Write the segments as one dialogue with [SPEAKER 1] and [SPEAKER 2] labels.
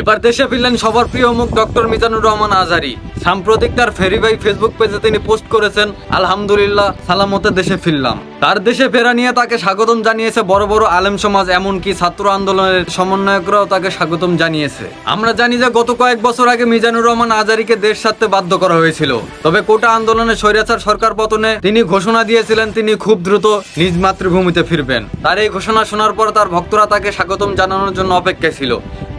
[SPEAKER 1] এবার দেশে ফিরলেন সবার প্রিয় মুখ ডক্টর মিজানুর রহমান আজারি। সাম্প্রতিক তার ফেরি ফেরিবাই ফেসবুক পেজে তিনি পোস্ট করেছেন, আলহামদুলিল্লাহ, সালামতে দেশে ফিরলাম। তার দেশে ফেরা নিয়ে তাকে স্বাগতম জানিয়েছে বড় বড় আলেম সমাজ, এমনকি ছাত্র আন্দোলনের সমন্বয়করাও তাকে স্বাগতম জানিয়েছে। আমরা জানি যে গত কয়েক বছর আগে মিজানুর রহমান আজারিকে দেশ ছাড়তে বাধ্য করা হয়েছিল। তবে কোটা আন্দোলনে স্বৈরাচার সরকার পতনে তিনি ঘোষণা দিয়েছিলেন, তিনি খুব দ্রুত নিজ মাতৃভূমিতে ফিরবেন। তার এই ঘোষণা শোনার পর তার ভক্তরা তাকে স্বাগতম জানানোর জন্য অপেক্ষায় ছিল।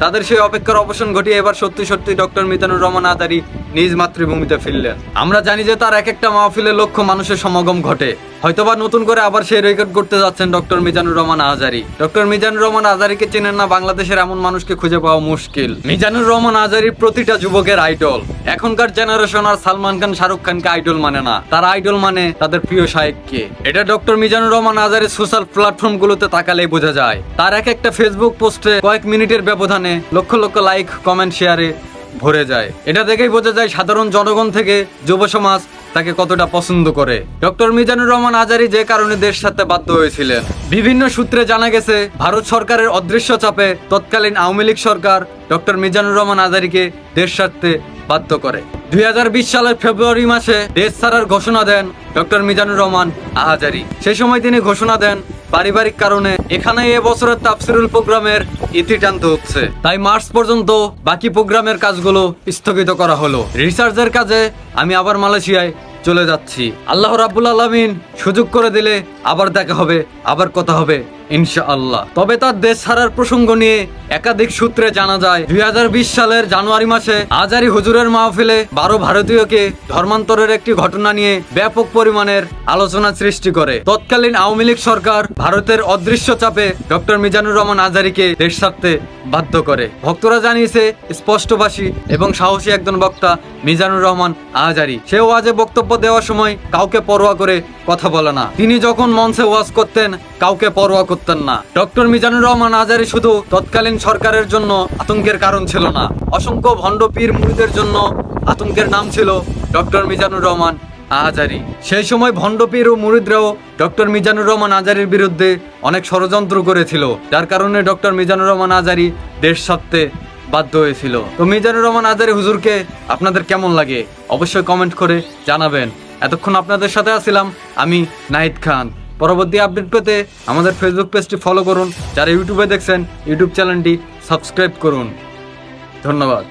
[SPEAKER 1] তাদের সেই অপেক্ষার অবসান ঘটিয়ে এবার সত্যি সত্যি ডক্টর মিজানুর রহমান আদারি নিজ মাতৃভূমিতে ফিরলেন। আমরা জানি যে তার এক একটা মাহফিলে লক্ষ মানুষের সমাগম ঘটে। হয়তোবা নতুন করে আবার সেই রেকর্ড করতে যাচ্ছেন ডক্টর মিজানুর রহমান আজারি। ডক্টর মিজানুর রহমান আজারিকে চেনেন না বাংলাদেশের এমন মানুষকে খুঁজে পাওয়া মুশকিল। মিজানুর রহমান আজারি প্রতিটা যুবকের আইডল এখনকার জেনারেশন আর সালমান খান, শাহরুখ খানকে আইডল মানে না। তার আইডল মানে তাদের প্রিয় সাহেবকে এটা ডক্টর মিজানুর রহমান আজারের সোশ্যাল প্ল্যাটফর্ম গুলোতে তাকালেই বোঝা যায়। তার এক একটা ফেসবুক পোস্টে কয়েক মিনিটের ব্যবধানে লক্ষ লক্ষ লাইক কমেন্ট শেয়ারে ভরে যায়। এটা দেখেই বোঝা যায় সাধারণ জনগণ থেকে যুব সমাজ তাকে কতটা পছন্দ করে। ডক্টর মিজানুর রহমান আজারি যে কারণে দেশ ছাড়তে বাধ্য হয়েছিলেন। বিভিন্ন সূত্রে জানা গেছে, ভারত সরকারের অদৃশ্য চাপে তৎকালীন আওয়ামী লীগ সরকার ডক্টর মিজানুর রহমান আজারিকে দেশ ছাড়তে বাধ্য করে। দুই হাজার বিশ সালের ফেব্রুয়ারি মাসে দেশ ছাড়ার ঘোষণা দেন ডক্টর মিজানুর রহমান আহাজারি সেই সময় তিনি ঘোষণা দেন পারিবারিক কারণে এখানে এ বছরের তাফসিরুল প্রোগ্রামের ইতি টানতে হচ্ছে। তাই মার্চ পর্যন্ত বাকি প্রোগ্রামের কাজগুলো স্থগিত করা হলো। রিসার্চের কাজে আমি আবার মালয়েশিয়ায় চলে যাচ্ছি। আল্লাহ রাবুল আলমিন সুযোগ করে দিলে আবার দেখা হবে, আবার কথা হবে। ইনশাআল্লাহ। তবে তার দেশ ছাড়ার প্রসঙ্গ নিয়ে একাধিক সূত্রে জানা যায়, দুই সালের জানুয়ারি মাসে আজারি হুজুরের মাহফিলে বারো ভারতীয়কে ধর্মান্তরের একটি ঘটনা নিয়ে ব্যাপক পরিমাণের আলোচনা সৃষ্টি করে। তৎকালীন আওয়ামী লীগ সরকার ভারতের অদৃশ্য চাপে ডক্টর মিজানুর রহমান আজারিকে দেশ ছাড়তে বাধ্য করে। ভক্তরা জানিয়েছে, স্পষ্টভাষী এবং সাহসী একজন বক্তা মিজানুর রহমান আজারি। সে ওয়াজে বক্তব্য দেওয়ার সময় কাউকে পরোয়া করে কথা বলে না। তিনি যখন মঞ্চে ওয়াজ করতেন, কাউকে পরোয়া করতেন না। ডক্টর মিজানুর রহমান আজারি শুধু তৎকালীন সরকারের জন্য আতঙ্কের কারণ ছিল না। অসংখ্য ভণ্ড পীর মুড়িদের জন্য আতঙ্কের নাম ছিল ডক্টর মিজানুর রহমান আজারি। সেই সময় ভণ্ডপীর ও মুরিদরাও ডক্টর মিজানুর রহমান আজারির বিরুদ্ধে অনেক ষড়যন্ত্র করেছিল, যার কারণে ডক্টর মিজানুর রহমান আজারি দেশ ছাড়তে বাধ্য হয়েছিল। তো মিজানুর রহমান আজারি হুজুরকে আপনাদের কেমন লাগে? অবশ্যই কমেন্ট করে জানাবেন। এতক্ষণ আপনাদের সাথে আছিলাম আমি নাহিদ খান। পরবর্তী আপডেট পেতে আমাদের ফেসবুক পেজটি ফলো করুন। যারা ইউটিউবে দেখছেন ইউটিউব চ্যানেলটি সাবস্ক্রাইব করুন। ধন্যবাদ।